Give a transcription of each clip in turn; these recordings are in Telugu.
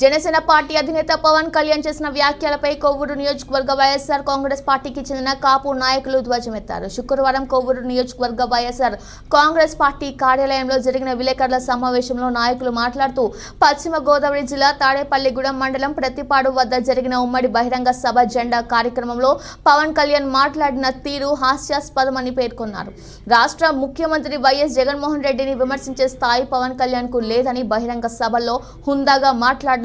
జనసేన పార్టీ అధినేత పవన్ కళ్యాణ్ చేసిన వ్యాఖ్యలపై కొవ్వూరు నియోజకవర్గ వైఎస్ఆర్ కాంగ్రెస్ పార్టీకి చెందిన కాపు నాయకులు ధ్వజమెత్తారు. శుక్రవారం కొవ్వూరు నియోజకవర్గ వైఎస్ఆర్ కాంగ్రెస్ పార్టీ కార్యాలయంలో జరిగిన విలేకరుల సమావేశంలో నాయకులు మాట్లాడుతూ పశ్చిమ గోదావరి జిల్లా తాడేపల్లిగూడెం మండలం ప్రతిపాడు వద్ద జరిగిన ఉమ్మడి బహిరంగ సభ జెండా కార్యక్రమంలో పవన్ కళ్యాణ్ మాట్లాడిన తీరు హాస్యాస్పదమని పేర్కొన్నారు. రాష్ట్ర ముఖ్యమంత్రి వైఎస్ జగన్మోహన్ రెడ్డిని విమర్శించే స్థాయి పవన్ కళ్యాణ్కు లేదని బహిరంగ సభలో హుందాగా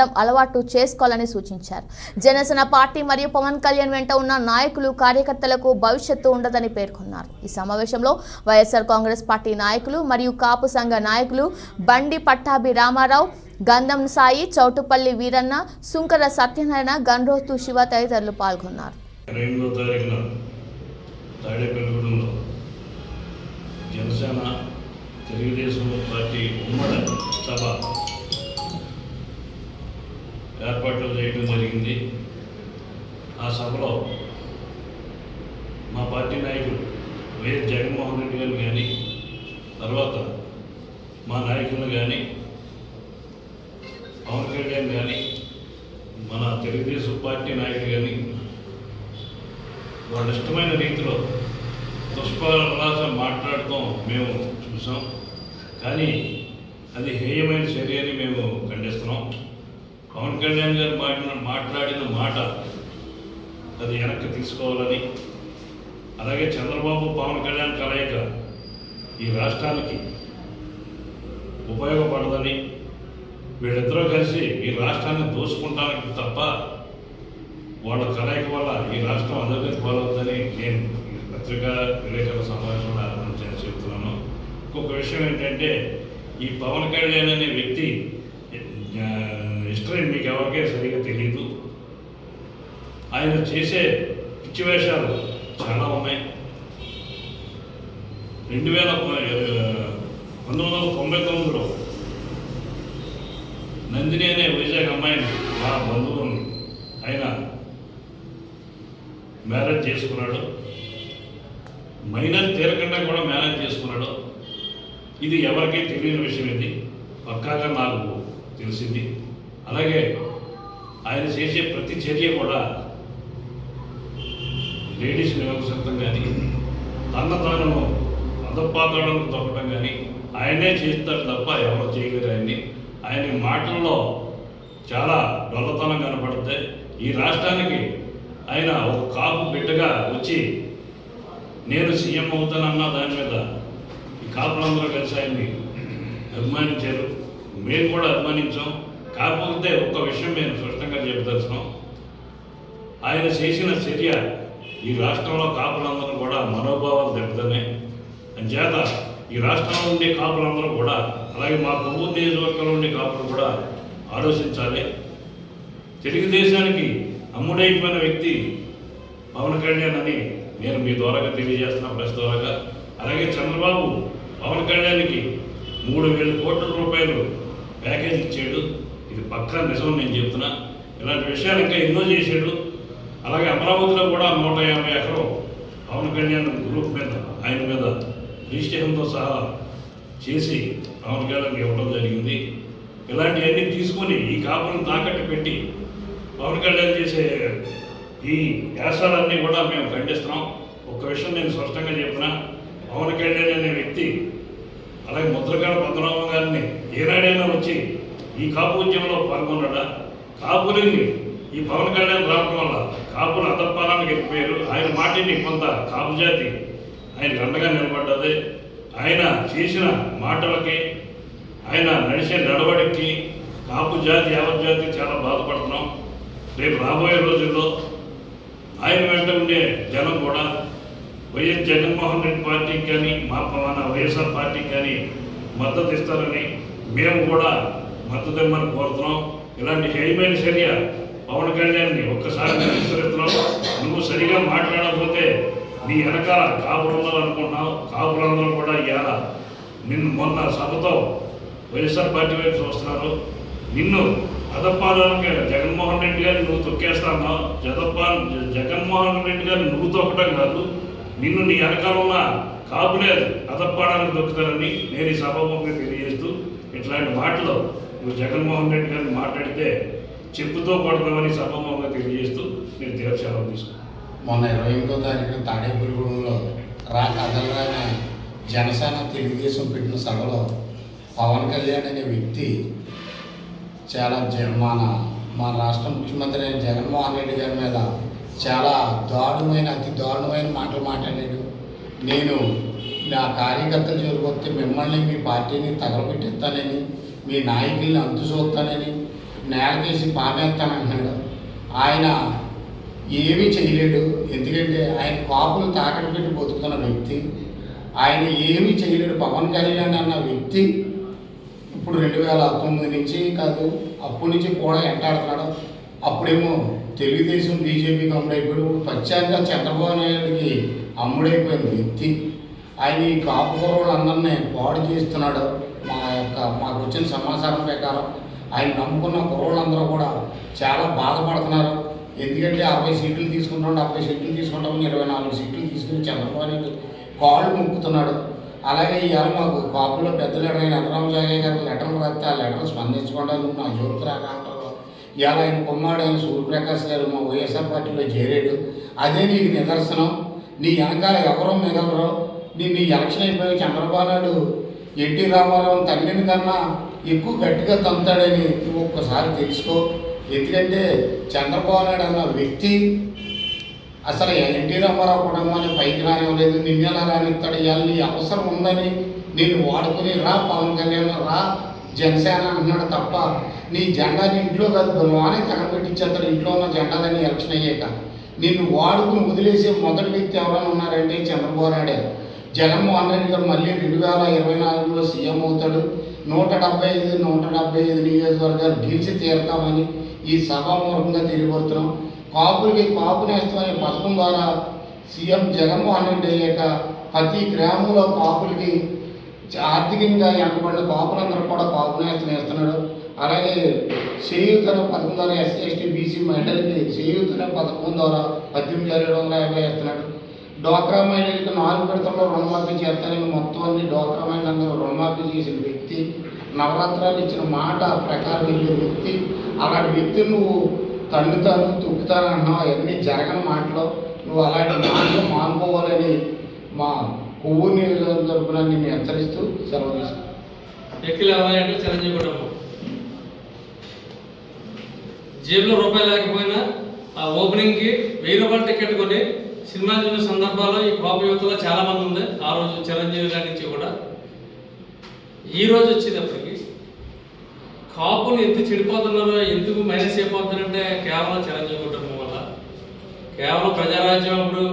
మాట్లాడడం అలవాటు చేసుకోవాలని సూచించారు. జనసేన పార్టీ మరియు పవన్ కళ్యాణ్ వెంట ఉన్న నాయకులు కార్యకర్తలకు భవిష్యత్తు ఉండదని పేర్కొన్నారు. ఈ సమావేశంలో వైఎస్ఆర్ కాంగ్రెస్ పార్టీ నాయకులు మరియు కాపు సంఘ నాయకులు బండి పట్టాభి రామారావు గంధం సాయి చౌటుపల్లి వీరన్న సుంకర సత్యనారాయణ గన్రోతు శివ తదితరులు పాల్గొన్నారు. జనసేన తెలుగుదేశం పార్టీ ఉమ్మడి సభ ఏర్పాట్లు చేయడం జరిగింది. ఆ సభలో మా పార్టీ నాయకుడు వైఎస్ జగన్మోహన్ రెడ్డి గారు కానీ తర్వాత మా నాయకులు కానీ పవన్ కళ్యాణ్ కానీ మన తెలుగుదేశం పార్టీ నాయకులు కానీ వాళ్ళ ఇష్టమైన రీతిలో దుష్పరాసం మాట్లాడటం మేము చూసాం. కానీ అది హేయమైన చర్య అని మేము ఖండిస్తున్నాం. పవన్ కళ్యాణ్ గారు మాట్లాడిన మాట్లాడిన మాట అది వెనక్కి తీసుకోవాలని. అలాగే చంద్రబాబు పవన్ కళ్యాణ్ కలయిక ఈ రాష్ట్రానికి ఉపయోగపడదని వీళ్ళిద్దరూ కలిసి ఈ రాష్ట్రాన్ని దోసుకుంటానికి తప్ప వాళ్ళ కలయిక వల్ల ఈ రాష్ట్రం అధోగతి పాలవుతుందని నేను పత్రికా విలేకరుల సమావేశంలో ఆలోచించి చెప్తున్నాను. ఇంకొక విషయం ఏంటంటే ఈ పవన్ కళ్యాణ్ అనే వ్యక్తి హిస్టరీ మీకు ఎవరికే సరిగా తెలియదు ఆయన చేసే పిచ్చి వేషాలు చాలా ఉన్నాయి. రెండు వేల పంతొమ్మిది వందల తొంభై తొమ్మిదిలో నందిని అనే వైజాగ్ అమ్మాయిని మా బంధువుని ఆయన మ్యారేజ్ చేసుకున్నాడు. మైనర్ తీరకుండా కూడా మ్యారేజ్ చేసుకున్నాడు. ఇది ఎవరికీ తెలియని విషయం ఇది. పక్కాగా నాకు తెలిసింది. అలాగే ఆయన చేసే ప్రతి చర్య కూడా లేడీస్ నివసించడం కానీ తన తాను అధపాతాలను తొక్కడం కానీ ఆయనే చేస్తారు తప్ప ఎవరు చేయలేరు ఆయన్ని. ఆయన మాటల్లో చాలా డొల్లతనం కనపడితే ఈ రాష్ట్రానికి ఆయన ఒక కాపు బిడ్డగా వచ్చి నేను సీఎం అవుతానన్న దాని మీద ఈ కాపులందరూ కలిసి ఆయన్ని అభిమానించారు. మేము కూడా అభిమానించాం. కాకపోతే ఒక్క విషయం మేము స్పష్టంగా చెబుతున్నాం ఆయన చేసిన చర్య ఈ రాష్ట్రంలో కాపులందరూ కూడా మనోభావాలు దెబ్బతున్నాయి. అంచేత ఈ రాష్ట్రంలో ఉండే కాపులందరూ కూడా అలాగే మా కొవ్వూరు నియోజకవర్గంలో ఉండే కాపులు కూడా ఆలోచించాలి. తెలుగుదేశానికి అమ్ముడైపోయిన వ్యక్తి పవన్ కళ్యాణ్ అని నేను మీ ద్వారాగా తెలియజేస్తున్నా ప్రెస్ ద్వారాగా. అలాగే చంద్రబాబు పవన్ కళ్యాణ్కి మూడు వేల కోట్ల రూపాయలు ప్యాకేజ్ ఇచ్చాడు. ఇది పక్కా నిజం నేను చెప్తున్నా. ఇలాంటి విషయాలు ఇంకా ఎన్నో చేశాడు. అలాగే అమరావతిలో కూడా నూట యాభై ఎకరం పవన్ కళ్యాణ్ గ్రూప్ మీద ఆయన మీద రిజిస్ట్రేషన్తో సహా చేసి పవన్ కళ్యాణ్ ఇవ్వడం జరిగింది. ఇలాంటివన్నీ తీసుకొని ఈ కాపులను తాకట్టు పెట్టి పవన్ కళ్యాణ్ చేసే ఈ వ్యాసాలన్నీ కూడా మేము ఖండిస్తున్నాం. ఒక్క విషయం నేను స్పష్టంగా చెప్పిన పవన్ కళ్యాణ్ అనే వ్యక్తి అలాగే ముద్రగాడ పద్మనాభం గారిని ఏనాడైనా వచ్చి ఈ కాపు ఉద్యమంలో పాల్గొన్నాడా? కాపులని ఈ పవన్ కళ్యాణ్ రావడం వల్ల కాపులు అదప్పాలని వెళ్ళిపోయారు. ఆయన మాటిని కొంత కాపు జాతి ఆయన అండగా నిలబడ్డది. ఆయన చేసిన మాటలకి ఆయన నడిచే నడవడికి కాపు జాతి యావత్ జాతి చాలా బాధపడుతున్నాం. రేపు రాబోయే రోజుల్లో ఆయన వెంట ఉండే జనం కూడా వైఎస్ జగన్మోహన్ రెడ్డి పార్టీకి కానీ మా మన వైఎస్ఆర్ పార్టీకి కానీ మద్దతు ఇస్తారని మేము కూడా మద్దతు ఇవ్వమని కోరుతున్నాం. ఇలాంటి హేయమైన చర్య పవన్ కళ్యాణ్ని ఒక్కసారి విస్తరిస్తున్నాం నువ్వు సరిగా మాట్లాడకపోతే నీ వెనకాల కాపులు ఉండాలనుకుంటున్నావు. కాపురంలో కూడా ఇవాళ నిన్ను మొన్న సభతో వైఎస్ఆర్ పార్టీ వైపు చూస్తున్నారు. నిన్ను అదప్పాదానికి జగన్మోహన్ రెడ్డి గారిని నువ్వు తొక్కేస్తాను జగప్పా జగన్మోహన్ రెడ్డి గారిని నువ్వు తొక్కడం కాదు. నిన్ను నీ వెనకాల ఉన్న కాపులే అదప్పాడానికి దొక్కుతారని నేను ఈ సభాముఖంగా తెలియజేస్తూ ఇట్లాంటి మాటలు నువ్వు జగన్మోహన్ రెడ్డి గారిని మాట్లాడితే చెప్పుతో కొడతామని సభాముఖంగా తెలియజేస్తూ నేను తీవ్ర సెలవు తీసుకున్నాను. మొన్న ఇరవై ఎనిమిదో తారీఖున తాడేపల్లిగూడెంలో రా కదలరాని జనసేన తెలుగుదేశం పెట్టిన సభలో పవన్ కళ్యాణ్ అనే వ్యక్తి చాలా జన్మాన మన మన రాష్ట్ర ముఖ్యమంత్రి అయిన జగన్మోహన్ రెడ్డి గారి మీద చాలా దారుణమైన అతి దారుణమైన మాటలు మాట్లాడాడు. నేను నా కార్యకర్తలు జరుగుతే మిమ్మల్ని మీ పార్టీని తగలబెట్టిస్తానని మీ నాయకుల్ని అంతు చూస్తానని నేలకేసి పామేస్తానంటున్నాడు ఆయన ఏమీ చేయలేడు. ఎందుకంటే ఆయన కాపులు తాకట్టు పెట్టి బతుకుతున్న వ్యక్తి. ఆయన ఏమీ చేయలేడు. పవన్ కళ్యాణ్ అన్న వ్యక్తి ఇప్పుడు రెండు వేల తొమ్మిది నుంచి కాదు అప్పటి నుంచి కూడా ఎంటాడుతున్నాడు అప్పుడేమో తెలుగుదేశం బీజేపీకి అమ్ముడైపోయాడు పశ్చాత్త చంద్రబాబు నాయుడికి అమ్ముడైపోయిన వ్యక్తి. ఆయన ఈ కాపు కుర్రోళ్ళందరినీ పాడు చేస్తున్నాడు. మా యొక్క మాకు వచ్చిన సమాచారం ప్రకారం ఆయన నమ్ముకున్న కుర్రోళ్ళందరూ కూడా చాలా బాధపడుతున్నారు. ఎందుకంటే అరవై సీట్లు తీసుకుంటాం డెబ్బై సీట్లు తీసుకుంటామని ఇరవై నాలుగు సీట్లు తీసుకుని చంద్రబాబు నాయుడు కాళ్ళు ముక్కుతున్నాడు. అలాగే ఇవాళ మాకు కాపులో పెద్ద లెటర్ అయిన అన్నరామ జాగయ్య గారు లెటర్లు రాస్తే ఆ లెటర్ స్పందించకుండా నా జోలికి రాగా ఇవాళ ఆయన కుమ్మాడు ఆయన సూర్యప్రకాష్ గారు మా వైఎస్ఆర్ పార్టీలో చేరాడు. అదే నీకు నిదర్శనం. నీ వెనకాల ఎవరో మిగలరు? నీ నీ ఎలక్షన్ అయిపోయి చంద్రబాబు నాయుడు ఎన్టీ రామారావు తండ్రిని కన్నా ఎక్కువ గట్టిగా తంతాడని నువ్వు ఒక్కసారి తెలుసుకో. ఎందుకంటే చంద్రబాబు నాయుడు అన్న వ్యక్తి అసలు ఎన్టీ రామారావు కుటుంబాన్ని పైకి రానివ్వలేదు. నిన్నెలా రానిస్తాడు? ఇవాళ నీ అవసరం ఉందని నేను వాడుకుని రా పవన్ కళ్యాణ్ రా జనసేన అంటున్నాడు తప్ప నీ జెండాని ఇంట్లో కాదు లోనే తగలబెట్టించేస్తాడు. ఇంట్లో ఉన్న జెండాలని ఎలక్షన్ అయ్యాక. నిన్ను వాడుకుని వదిలేసే మొదటి వ్యక్తి ఎవరైనా ఉన్నారంటే చంద్రబాబు నాయుడే. జగన్మోహన్ రెడ్డి గారు మళ్ళీ రెండు వేల ఇరవై నాలుగులో సీఎం అవుతాడు. నూట డెబ్బై ఐదు నూట డెబ్బై ఐదు నియోజకవర్గాలు గెలిచి తీరుతామని ఈ సభామూలకంగా తెలియబడుతున్నాం కాపులకి కాపు నేస్తం అనే పథకం ద్వారా సీఎం జగన్మోహన్ రెడ్డి అయ్యాక ప్రతి గ్రామంలో కాపులకి ఆర్థికంగా వెనకబడిన కాపులందరూ కూడా కాపు నేస్తం వేస్తున్నాడు. అలాగే చేయూతన పథకం ద్వారా ఎస్సీ ఎస్టీ బీసీ మహిళలకి చేయూతన పథకం ద్వారా పద్దెనిమిది వేల ఏడు వందల యాభై వేస్తున్నాడు. డోక్రా మహిళలకు నాలుగు విడతల్లో రుణమాఫీ చేస్తానని మొత్తం అన్ని డోక్రా మహిళలందరూ రుణమాఫీ చేసిన వ్యక్తి నవరాత్రాలు ఇచ్చిన మాట ప్రకారం వెళ్ళే వ్యక్తి అలాంటి వ్యక్తి నువ్వు తండుతాను తొక్కుతాను అన్నావు అవన్నీ జరగని మాటలు. నువ్వు అలాంటి మాటలు మానుకోవాలని మా కొవ్వు నియోజకవర్గం తరపున నిన్ను హెచ్చరిస్తూ సెలవు తీసుకుంటాను వ్యక్తులు ఎవరంటే చిరంజీవి కుటుంబం జేబులో రూపాయలు లేకపోయినా ఆ ఓపెనింగ్కి వెయ్యి రూపాయల టికెట్ కొని సినిమా చూసిన సందర్భాల్లో ఈ కాపు యువతలో చాలా మంది ఉంది. ఆ రోజు చిరంజీవి గారి నుంచి కూడా. ఈ రోజు వచ్చేటప్పటికి కాపులు ఎంత చెడిపోతున్నారో ఎందుకు మైనస్ అయిపోతున్నారంటే కేవలం చిరంజీవి కుటుంబం వల్ల. కేవలం ప్రజారాజ్యం అప్పుడు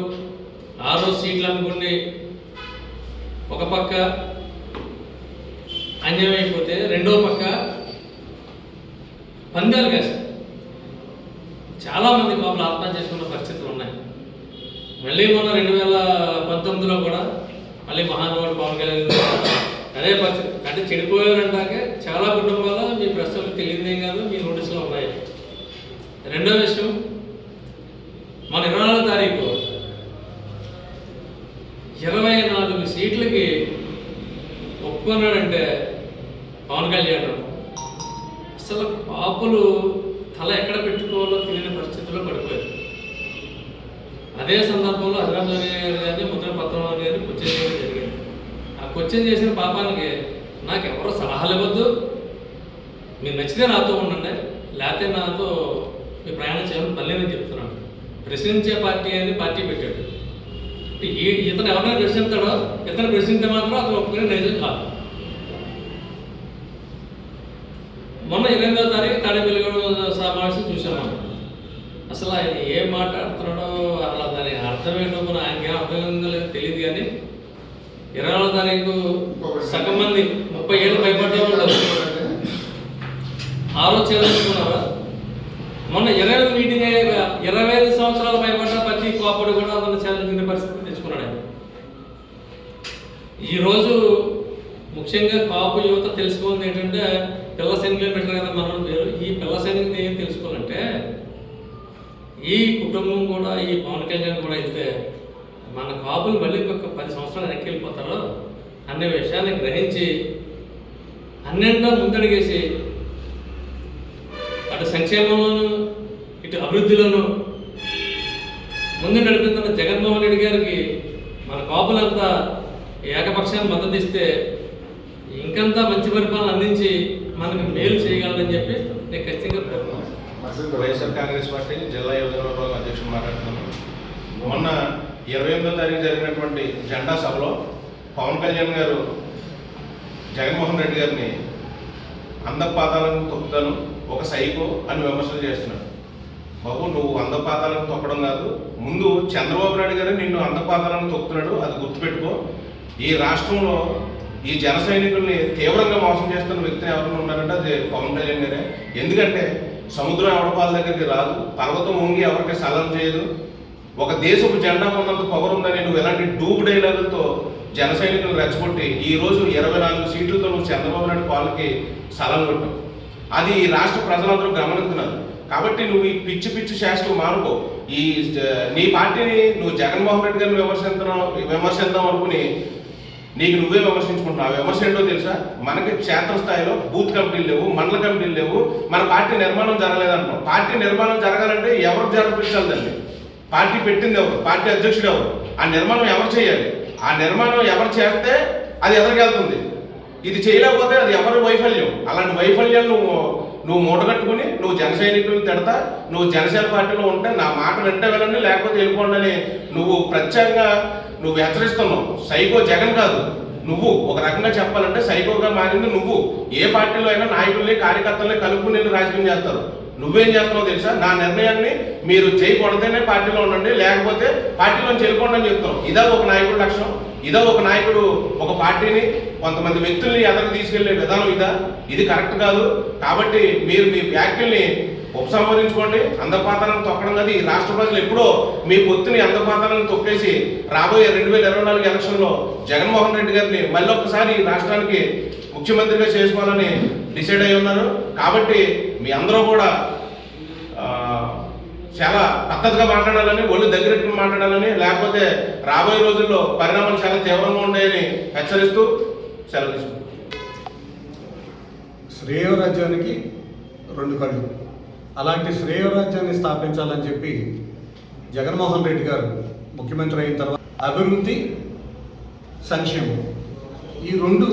ఆ రోజు సీట్లు అనుకుని ఒక పక్క అన్యాయం అయిపోతే రెండో పక్క పందాలు కాదు. చాలామంది పాపలు ఆత్మహత్య చేసుకున్న పరిస్థితులు ఉన్నాయి. మళ్ళీ మొన్న రెండు వేల పంతొమ్మిదిలో కూడా మళ్ళీ మహానుభావుడు పవన్ కళ్యాణ్ అదే పరిస్థితి. అంటే చెడిపోయారంటాకే చాలా కుటుంబాలు మీ ప్రశ్నలు తెలియదేం కాదు మీ నోటీసులో ఉన్నాయి. రెండో విషయం మన ఇరవై నాలుగో తారీఖు ఇరవై నాలుగు ఒప్పుకున్నాడంటే పవన్ కళ్యాణ్ అసలు పాపులు తల ఎక్కడ పెట్టుకోవాలో తెలియని పరిస్థితుల్లో పడిపోయారు. అదే సందర్భంలో హరిరామ్ గారు కానీ ముద్ర పత్రం క్వశ్చన్ చేయడం జరిగింది. ఆ క్వశ్చన్ చేసిన పాపానికి నాకు ఎవరో సలహాలు ఇవ్వద్దు. మీరు నచ్చితే నాతో ఉండండి లేకపోతే నాతో మీ ప్రయాణం చేయాలని మళ్ళీ నేను చెప్తున్నాను. ప్రశ్నించే పార్టీ అని పార్టీ పెట్టాడు. ఇతను ఎవరైనా ప్రశ్నిస్తాడో ఇతను ప్రశ్నిస్తే మాత్రం అతను ఒప్పుకునే నిజం కాదు. మొన్న ఎనిమిదో తారీఖు తాడేపల్లిగూడ సమావేశం చూసాము అసలు ఆయన ఏం మాట్లాడుతున్నాడో అలా దాని అర్థం ఏంటో ఆయనకి ఏం అర్థం ఉందో లేదో తెలియదు కానీ ఇరవై నాలుగో తారీఖు సగం మంది ముప్పై ఏళ్ళు భయపడ్డే వాళ్ళు. ఆలోచన మొన్న ఇరవై ఐదు మీటింగ్ అయ్యాక ఇరవై ఐదు సంవత్సరాలు భయపడ్డ ప్రతి కోపడి కూడా అతను చదివిన పరిస్థితి తెచ్చుకున్నాడు ఆయన ఈరోజు ముఖ్యంగా కాపు యువత తెలుసుకోవాలి ఏంటంటే పిల్ల సైనికులు పెట్టారు కదా మనం పేరు. ఈ పిల్ల సైనికులు ఏం తెలుసుకోవాలంటే ఈ కుటుంబం కూడా ఈ పవన్ కళ్యాణ్ కూడా అయితే మన కాపులు మళ్ళీ ఒక పది సంవత్సరాలు వెనక్కి అనే విషయాన్ని గ్రహించి అన్నింటా ముందడిగేసి అటు సంక్షేమంలోనూ ఇటు అభివృద్ధిలోనూ ముందు నడిపిస్తున్న జగన్మోహన్ రెడ్డి గారికి మన కాపులంతా ఏకపక్షాన్ని మద్దతు ఇస్తే ఇంకంతా మంచి పరిపాలన అందించి మనకు మేలు చేయగలదని చెప్పి నేను ఖచ్చితంగా వైఎస్ఆర్ కాంగ్రెస్ పార్టీ జిల్లా యువజన విభాగం అధ్యక్షుడు మాట్లాడుతున్నాను. మొన్న ఇరవై ఎనిమిదో తారీఖు జరిగినటువంటి జెండా సభలో పవన్ కళ్యాణ్ గారు జగన్మోహన్ రెడ్డి గారిని అందపాతాలను తొక్కుతాను ఒక సైకో అని విమర్శలు చేస్తున్నాడు బాబు నువ్వు అందపాతాలను తొక్కడం కాదు ముందు చంద్రబాబు నాయుడు గారు నిన్ను అందపాతాలను తొక్కుతున్నాడు అది గుర్తుపెట్టుకో. ఈ రాష్ట్రంలో ఈ జన సైనికుల్ని తీవ్రంగా మోసం చేస్తున్న వ్యక్తి ఎవరైనా ఉన్నారంటే అది పవన్ కళ్యాణ్ గారే. ఎందుకంటే సముద్రం ఎవడపాల దగ్గరికి రాదు పర్వతం ఉంగి ఎవరికి సలం చేయదు. ఒక దేశపు జెండా ఉన్నంత పవర్ ఉందని నువ్వు ఎలాంటి డూబ్ డైలాగులతో జన సైనికులు రెచ్చగొట్టి ఈ రోజు ఇరవై నాలుగు సీట్లతో నువ్వు చంద్రబాబు నాయుడు పాలకి సలం కొట్టావు. అది ఈ రాష్ట్ర ప్రజలందరూ గమనిస్తున్నారు. కాబట్టి నువ్వు ఈ పిచ్చి పిచ్చి శాస్త్రం మానుకో. ఈ నీ పార్టీని నువ్వు జగన్మోహన్ రెడ్డి గారిని విమర్శించడం విమర్శిద్దాం అనుకుని నీకు నువ్వే విమర్శించుకుంటున్నావు. ఆ విమర్శ ఏంటో తెలుసా? మనకి క్షేత్రస్థాయిలో బూత్ కమిటీలు లేవు మండల కమిటీలు లేవు మన పార్టీ నిర్మాణం జరగలేదంటున్నాం పార్టీ నిర్మాణం జరగాలంటే ఎవరు జరిపించాలి దాన్ని పార్టీ పెట్టింది ఎవరు? పార్టీ అధ్యక్షుడు ఎవరు? ఆ నిర్మాణం ఎవరు చేయాలి? ఆ నిర్మాణం ఎవరు చేస్తే అది ఎదరికెళ్తుంది ఇది చేయలేకపోతే అది ఎవరి వైఫల్యం? అలాంటి వైఫల్యం నువ్వు నువ్వు మూటగట్టుకుని నువ్వు జన సైనికులను తిడతా నువ్వు జనసేన పార్టీలో ఉంటే నా మాట వెంటే వెళ్ళండి లేకపోతే వెళ్ళిపోండి అని నువ్వు ప్రత్యేకంగా నువ్వు హెచ్చరిస్తున్నావు సైకో జగన్ కాదు. నువ్వు ఒక రకంగా చెప్పాలంటే సైకోగా మారింది నువ్వు. ఏ పార్టీలో అయినా నాయకుల్ని కార్యకర్తల్ని కలుపుకుని నేను రాజకీయం చేస్తారు. నువ్వేం చేస్తున్నావు తెలుసా? నా నిర్ణయాన్ని మీరు చేయకూడదనే పార్టీలో ఉండండి లేకపోతే పార్టీలో వెళ్ళిపోండి అని చెప్తాం ఇదా ఒక నాయకుడు లక్ష్యం. ఇదా ఒక నాయకుడు ఒక పార్టీని కొంతమంది వ్యక్తుల్ని ఎదరికి తీసుకెళ్ళే విధానం ఇదా? ఇది కరెక్ట్ కాదు. కాబట్టి మీరు మీ వ్యాఖ్యల్ని ఉపసంహరించుకోండి. అందపాతాలను తొక్కడం కాదు ఈ రాష్ట్ర ప్రజలు ఎప్పుడో మీ పొత్తుని అందపాతాలను తొక్కేసి రాబోయే రెండు వేల ఇరవై నాలుగు ఎలక్షన్లో జగన్మోహన్ రెడ్డి గారిని మళ్ళీ ఒక్కసారి రాష్ట్రానికి ముఖ్యమంత్రిగా చేసుకోవాలని డిసైడ్ అయి ఉన్నారు. కాబట్టి మీ అందరూ కూడా చాలా పద్ధతిగా మాట్లాడాలని ఒళ్ళు దగ్గరికి మాట్లాడాలని లేకపోతే రాబోయే రోజుల్లో పరిణామాలు చాలా తీవ్రంగా ఉన్నాయని హెచ్చరిస్తూ సెలవు తీసుకుంటాం శ్రేయోరాజ్యానికి రెండు కళ్ళు. అలాంటి శ్రేయరాజ్యాన్ని స్థాపించాలని చెప్పి జగన్మోహన్ రెడ్డి గారు ముఖ్యమంత్రి అయిన తర్వాత అభివృద్ధి సంక్షేమం. ఈ రెండు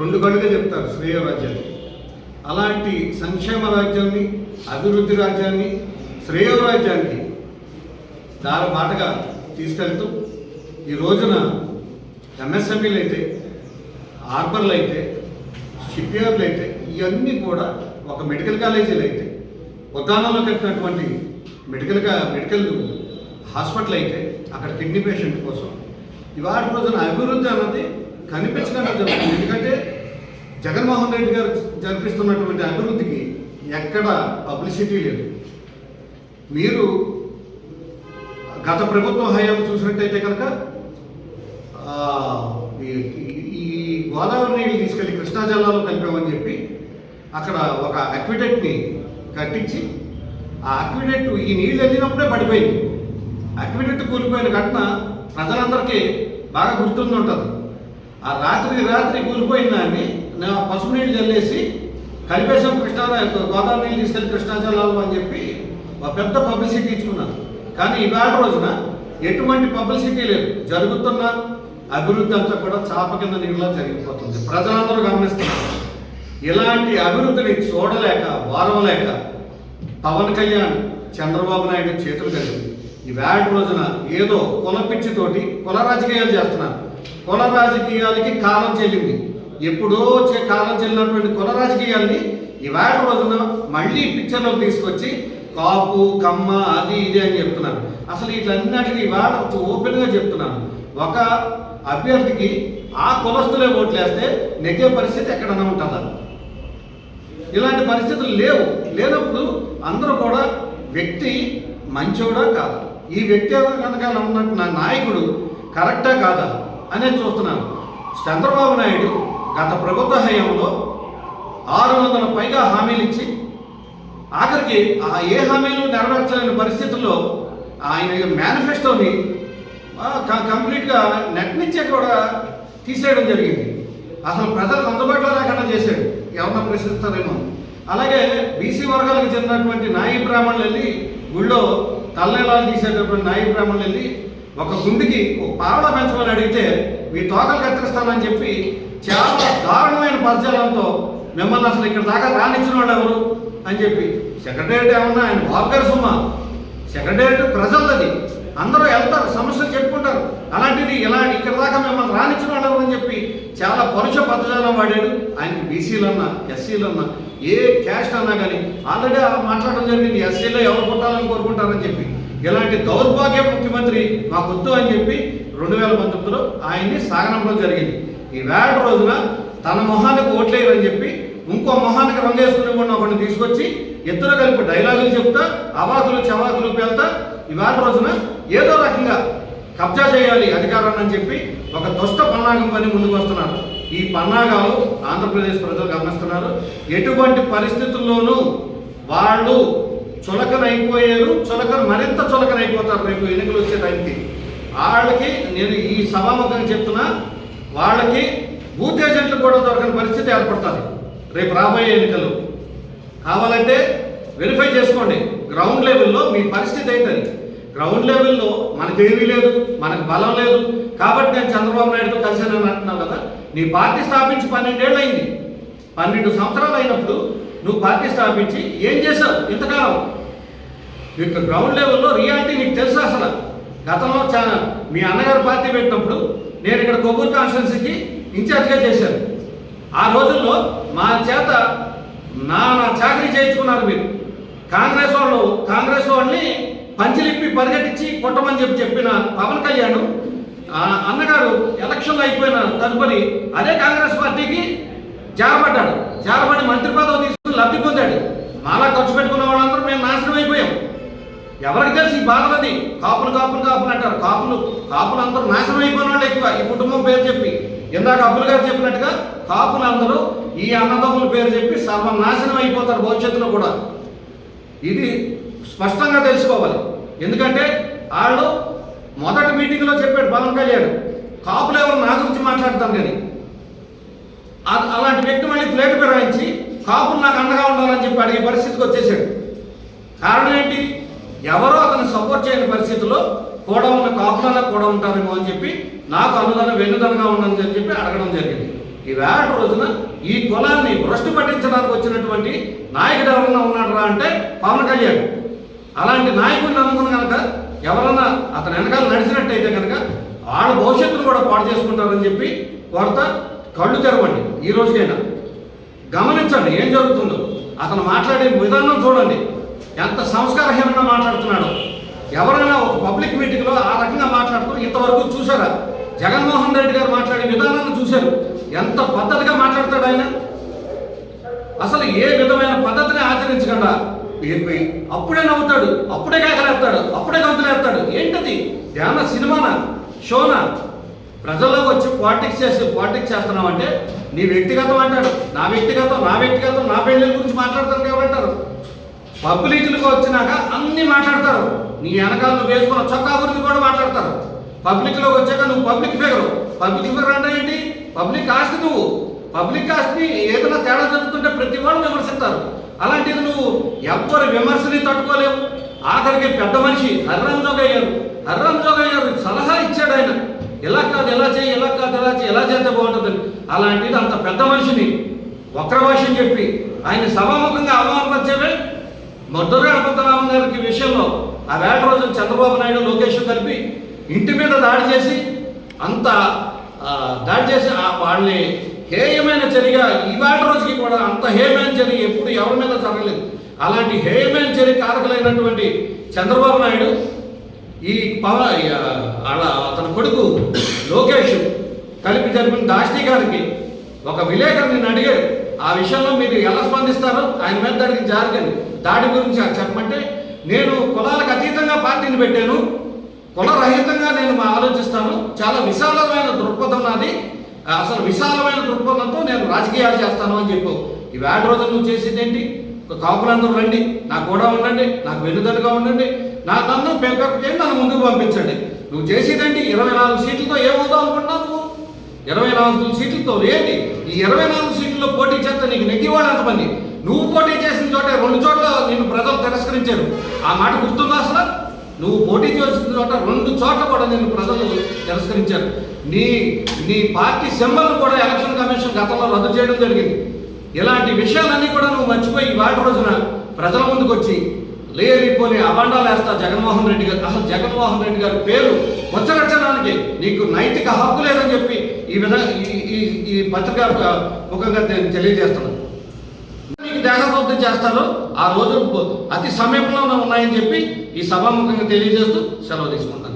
రెండు కళ్ళుగా చెప్తారు శ్రేయరాజ్యాన్ని. అలాంటి సంక్షేమ రాజ్యాన్ని అభివృద్ధి రాజ్యాన్ని శ్రేయోరాజ్యానికి దారి మాటగా తీసుకెళ్తూ ఈ రోజున ఎంఎస్ఎంఈలు అయితే హార్బర్లు అయితే షిప్ యార్డ్లు అయితే ఇవన్నీ కూడా ఒక మెడికల్ కాలేజీలు అయితే ఉద్దానంలో కట్టినటువంటి మెడికల్గా మెడికల్ హాస్పిటల్ అయితే అక్కడ కిడ్నీ పేషెంట్ కోసం. ఇవాళ రోజున అభివృద్ధి అన్నది కనిపించకుండా జరుగుతుంది. ఎందుకంటే జగన్మోహన్ రెడ్డి గారు జరిపిస్తున్నటువంటి అభివృద్ధికి ఎక్కడ పబ్లిసిటీ లేదు. మీరు గత ప్రభుత్వ హయాం చూసినట్టయితే కనుక ఈ- గోదావరి నీళ్ళు తీసుకెళ్ళి కృష్ణా జిల్లాలో కలిపామని చెప్పి అక్కడ ఒక అక్విడెక్ట్ని కట్టించి ఆ అక్విడెట్ ఈ నీళ్ళు వెళ్ళినప్పుడే పడిపోయింది. అక్విడెట్ కూలిపోయిన ఘటన ప్రజలందరికీ బాగా గుర్తుంది ఉంటుంది ఆ రాత్రి రాత్రి కూలిపోయిన దాన్ని ఆ పసుపు నీళ్ళు చల్లేసి కలిపేశం కృష్ణా గోదావరి నీళ్ళు తీసుకెళ్ళి కృష్ణా అని చెప్పి ఒక పెద్ద పబ్లిసిటీ ఇచ్చుకున్నారు. కానీ ఇవాళ రోజున ఎటువంటి పబ్లిసిటీ లేదు. జరుగుతున్న అభివృద్ధి అంతా కూడా చాప కింద నీళ్ళ జరిగిపోతుంది. ప్రజలందరూ గమనిస్తున్నారు. ఇలాంటి అభివృద్ధిని చూడలేక వారవలేక పవన్ కళ్యాణ్ చంద్రబాబు నాయుడు చేతులు కలిగి ఈ వేట రోజున ఏదో కుల పిచ్చితోటి కుల రాజకీయాలు చేస్తున్నారు. కుల రాజకీయాలకి కాలం చెల్లింది. ఎప్పుడో కాలం చెల్లినటువంటి కుల రాజకీయాల్ని ఈ వేట రోజున మళ్ళీ పిక్చర్లో తీసుకొచ్చి కాపు కమ్మ అది ఇది అని చెప్తున్నారు. అసలు వీటన్నిటికీ ఇవాళ ఓపెన్గా చెప్తున్నాను ఒక అభ్యర్థికి ఆ కులస్తులే ఓట్లేస్తే నెగ్గే పరిస్థితి ఎక్కడన్నా ఉంటుందా? ఇలాంటి పరిస్థితులు లేవు. లేనప్పుడు అందరూ కూడా వ్యక్తి మంచోడా కాదా? ఈ వ్యక్తి కనుక ఉన్నట్టు నా నాయకుడు కరెక్టా కాదా? అనేది చూస్తున్నాను. చంద్రబాబు నాయుడు గత ప్రభుత్వ హయాంలో ఆరు వందల పైగా హామీలు ఇచ్చి ఆఖరికి ఆ ఏ హామీలు నెరవేర్చలేని పరిస్థితుల్లో ఆయన మేనిఫెస్టోని కంప్లీట్గా నెట్ నుంచే కూడా తీసేయడం జరిగింది. అసలు ప్రజలకు అందుబాటులో లేకుండా చేశాడు. ఎవరన్నా ప్రశ్నిస్తారేమో. అలాగే బీసీ వర్గాలకు చెందినటువంటి నాయి బ్రాహ్మణులు వెళ్ళి గుళ్ళో తల్లెలాలు తీసేటటువంటి నాయి బ్రాహ్మణులు వెళ్ళి ఒక గుండికి ఒక పావడ పెంచమని అడిగితే మీ తోకలు కత్తిరిస్తానని చెప్పి చాలా దారుణమైన పదజాలంతో మిమ్మల్ని అసలు ఇక్కడ దాకా రానిచ్చిన వాడు ఎవరు? అని చెప్పి సెక్రటేరియట్ ఏమన్నా? ఆయన బాబు గారి సుమా. సెక్రటేరియట్ ప్రజలది. అందరూ వెళ్తారు సమస్యలు చెప్పుకుంటారు. అలాంటిది ఇలా ఇక్కడ దాకా మిమ్మల్ని రానిచ్చిన వాళ్ళు ఎవరు? అని చెప్పి చాలా పరుష పదజాలం వాడాడు. ఆయనకి బీసీలు అన్నా ఎస్సీలు అన్నా ఏ క్యాస్ట్ అన్నా కానీ ఆల్రెడీ మాట్లాడడం జరిగింది. ఎస్సీలో ఎవరు పుట్టాలని కోరుకుంటారని చెప్పి. ఇలాంటి దౌర్భాగ్య ముఖ్యమంత్రి మాకు వద్దు అని చెప్పి రెండు వేల పంతొమ్మిదిలో ఆయన్ని సాగనంలో జరిగింది. ఈ వేల రోజున తన మొహానికి ఓట్లేయరని చెప్పి ఇంకో మొహానికి రంగేసుకుని కూడా ఒకటి తీసుకొచ్చి ఇద్దరు కలిపి డైలాగులు చెప్తా అవాకులు చవాకులు పేల్తా ఇవాళ రోజున ఏదో రకంగా కబ్జా చేయాలి అధికారాన్ని అని చెప్పి ఒక దుష్ట పన్నాగం పని ముందుకు వస్తున్నారు. ఈ పన్నాగాలు ఆంధ్రప్రదేశ్ ప్రజలు గమనిస్తున్నారు. ఎటువంటి పరిస్థితుల్లోనూ వాళ్ళు చులకనైపోయారు. చులకన మరింత చులకనైపోతారు రేపు ఎన్నికలు వచ్చే టైంకి. వాళ్ళకి నేను ఈ సభాముఖంగా చెప్తున్నా వాళ్ళకి బూత్ ఏజెంట్లు కూడా దొరకని పరిస్థితి ఏర్పడుతుంది రేపు రాబోయే ఎన్నికలు. కావాలంటే వెరిఫై చేసుకోండి. గ్రౌండ్ లెవెల్లో మీ పరిస్థితి ఏంటని గ్రౌండ్ లెవెల్లో మనకి ఏమీ లేదు మనకు బలం లేదు కాబట్టి నేను చంద్రబాబు నాయుడుతో కలిసానని అంటున్నావు కదా? నీ పార్టీ స్థాపించి పన్నెండేళ్ళు అయింది పన్నెండు సంవత్సరాలు అయినప్పుడు నువ్వు పార్టీ స్థాపించి ఏం చేశావు ఇంతకాలం? యొక్క గ్రౌండ్ లెవెల్లో రియాలిటీ నీకు తెలుసు అసలు? గతంలో చాలా మీ అన్నగారు పార్టీ పెట్టినప్పుడు నేను ఇక్కడ కొవ్వూరు కాన్స్టిట్యున్సీకి ఇన్ఛార్జ్గా చేశాను. ఆ రోజుల్లో మా చేత నా నా చాకరీ చేయించుకున్నారు మీరు. కాంగ్రెస్ వాళ్ళు కాంగ్రెస్ వాళ్ళని పంచిలిప్పి పరిగెట్టించి కొట్టమని చెప్పి చెప్పిన పవన్ కళ్యాణ్ అన్నగారు ఎలక్షన్లు అయిపోయిన తదుపరి అదే కాంగ్రెస్ పార్టీకి జారబడ్డాడు. జారబడి మంత్రి పదవి తీసుకుని లబ్ధి పొందాడు. మాలా ఖర్చు పెట్టుకున్న వాళ్ళందరూ మేము నాశనం అయిపోయాం. ఎవరికి తెలిసి ఈ బాధలది కాపులు కాపులు కాపులు అంటారు. కాపులు కాపులు అందరూ నాశనం అయిపోయిన వాళ్ళు ఎక్కువ. ఈ కుటుంబం పేరు చెప్పి ఇందాక అబ్బులు గారు చెప్పినట్టుగా కాపులు అందరూ ఈ అన్నదమ్ముల పేరు చెప్పి సర్వనాశనం అయిపోతారు భవిష్యత్తులో కూడా. ఇది స్పష్టంగా తెలుసుకోవాలి. ఎందుకంటే వాళ్ళు మొదటి మీటింగ్లో చెప్పాడు పవన్ కళ్యాణ్. కాపులు ఎవరు నా గురించి మాట్లాడతాను కానీ. అలాంటి వ్యక్తి మళ్ళీ ప్లేట్ పెరాయించి కాపులు నాకు అండగా ఉండాలని చెప్పి అడిగే పరిస్థితికి వచ్చేసాడు కారణం ఏంటి? ఎవరో అతను సపోర్ట్ చేయని పరిస్థితిలో కూడా ఉన్న కాపులన్నా కూడా ఉంటారేమో అని చెప్పి నాకు అనుదానం వెన్నుదనగా ఉండని చెప్పి అడగడం జరిగింది. ఈ వేట రోజున ఈ కులాన్ని భ్రష్టు పట్టించడానికి వచ్చినటువంటి నాయకుడు ఎవరన్నా ఉన్నాడరా అంటే పవన్ కళ్యాణ్. అలాంటి నాయకుడిని నమ్ముకుని కనుక ఎవరన్నా అతని వెనకాల నడిచినట్టయితే కనుక వాళ్ళ భవిష్యత్తును కూడా పాడు చేసుకుంటారని చెప్పి కొరత కళ్ళు తెరవండి. ఈ రోజుకైనా గమనించండి ఏం జరుగుతుందో. అతను మాట్లాడే విధానం చూడండి. ఎంత సంస్కారహీనంగా మాట్లాడుతున్నాడో. ఎవరైనా ఒక పబ్లిక్ మీటింగ్లో ఆ రకంగా మాట్లాడుతూ ఇంతవరకు చూసారా జగన్మోహన్ రెడ్డి గారు మాట్లాడే విధానాన్ని చూశారు. ఎంత పద్ధతిగా మాట్లాడతాడు ఆయన? అసలు ఏ విధమైన పద్ధతిని ఆచరించకుండా వెళ్ళిపోయి అప్పుడే నవ్వుతాడు అప్పుడే కేకలేస్తాడు అప్పుడే గంతులేస్తాడు. ఏంటది? ఏమన్నా సినిమానా? షోనా? ప్రజల్లోకి వచ్చి పాలిటిక్స్ చేసి పాలిటిక్స్ చేస్తున్నావు అంటే నీ వ్యక్తిగతం అంటాడు. నా వ్యక్తిగతం నా వ్యక్తిగతం నా పెళ్ళిళ్ళ గురించి మాట్లాడతారు ఎవరంటారు? పబ్లిక్లకు వచ్చినాక అన్ని మాట్లాడతారు. నీ వెనకాల నువ్వు వేసుకున్న చొక్కా గురించి కూడా మాట్లాడతారు. పబ్లిక్లోకి వచ్చాక నువ్వు పబ్లిక్ ఫిగర్. పబ్లిక్ ఫిగర్ అంటే ఏంటి? పబ్లిక్ ఆస్తి నువ్వు. పబ్లిక్ ఆస్తి ఏదైనా తేడా జరుగుతుంటే ప్రతి వాళ్ళు విమర్శిస్తారు. అలాంటిది నువ్వు ఎవ్వరి విమర్శని తట్టుకోలేవు. ఆఖరికి పెద్ద మనిషి హర్రామ్ జోగయ్య హర్రామ్ సలహా ఇచ్చాడు ఆయన. ఇలా కాదు ఎలా చేయి ఇలా కాదు ఎలా చేయి ఎలా చేస్తే బాగుంటుందని అలాంటిది అంత పెద్ద మనిషిని వక్రభాషని చెప్పి ఆయన సభాముఖంగా అవమానపరిచేవే మధుర గణపతిరామన్ గారికి విషయంలో ఆ వేట రోజు చంద్రబాబు నాయుడు లోకేష్ కలిపి ఇంటి మీద దాడి చేసి అంత దాడి చేసి ఆ వాళ్ళని హేయమైన చర్య ఈ రోజుకి కూడా అంత హేయమైన చర్య ఎప్పుడు ఎవరి మీద జరగలేదు. అలాంటి హేయమైన చర్య కారకులైనటువంటి చంద్రబాబు నాయుడు ఈ పవన్ అతని కొడుకు లోకేష్ కలిపి జరిపిన దాష్టి గారికి ఒక విలేకరుని నేను అడిగాడు ఆ విషయంలో మీరు ఎలా స్పందిస్తారో ఆయన మీద దాడికి జారగండి దాడి గురించి చెప్పమంటే నేను కులాలకు అతీతంగా పార్టీని పెట్టాను. కులరహితంగా నేను మా ఆలోచిస్తాను. చాలా విశాలమైన దృక్పథం నాది. అసలు విశాలమైన దృక్పథంతో నేను రాజకీయాలు చేస్తాను అని చెప్పు. ఈ వేట రోజు నువ్వు చేసేదేంటి? కాపులందరూ రండి. నాకు కూడా ఉండండి. నాకు వెన్నుదన్నుగా ఉండండి. నా నన్ను పేపర్ చేయండి నన్ను ముందుకు పంపించండి? నువ్వు చేసేదేంటి? ఇరవై నాలుగు సీట్లతో ఏమవుతావు అనుకుంటున్నావు నువ్వు? ఇరవై నాలుగు సీట్లతో ఏంటి? ఈ ఇరవై నాలుగు సీట్లలో పోటీ చేస్తే నీకు నెగ్గివాడు ఎంతమంది? నువ్వు పోటీ చేసిన చోట రెండు చోట్ల నిన్ను ప్రజలు తిరస్కరించారు. ఆ మాట గుర్తుందా అసలు? నువ్వు పోటీ చేసిన చోట రెండు చోట్ల కూడా నిన్ను ప్రజలు తిరస్కరించారు. నీ నీ పార్టీ సింబల్ కూడా ఎలక్షన్ కమిషన్ గతంలో రద్దు చేయడం జరిగింది. ఇలాంటి విషయాలన్నీ కూడా నువ్వు మర్చిపోయి వాటి రోజున ప్రజల ముందుకు వచ్చి లేరిపోని అబండాలు వేస్తా జగన్మోహన్ రెడ్డి గారు. అసలు జగన్మోహన్ రెడ్డి గారి పేరు ముచ్చరించడానికి నీకు నైతిక హక్కు లేదని చెప్పి ఈ విధంగా ఈ- ఈ పత్రికా ముఖంగా నేను తెలియజేస్తున్నాను. నీకు దేహశుద్ధి చేస్తారో ఆ రోజు అతి సమీపంలో ఉన్నాయని చెప్పి ఈ సభాముఖంగా తెలియజేస్తూ సెలవు తీసుకుంటాను.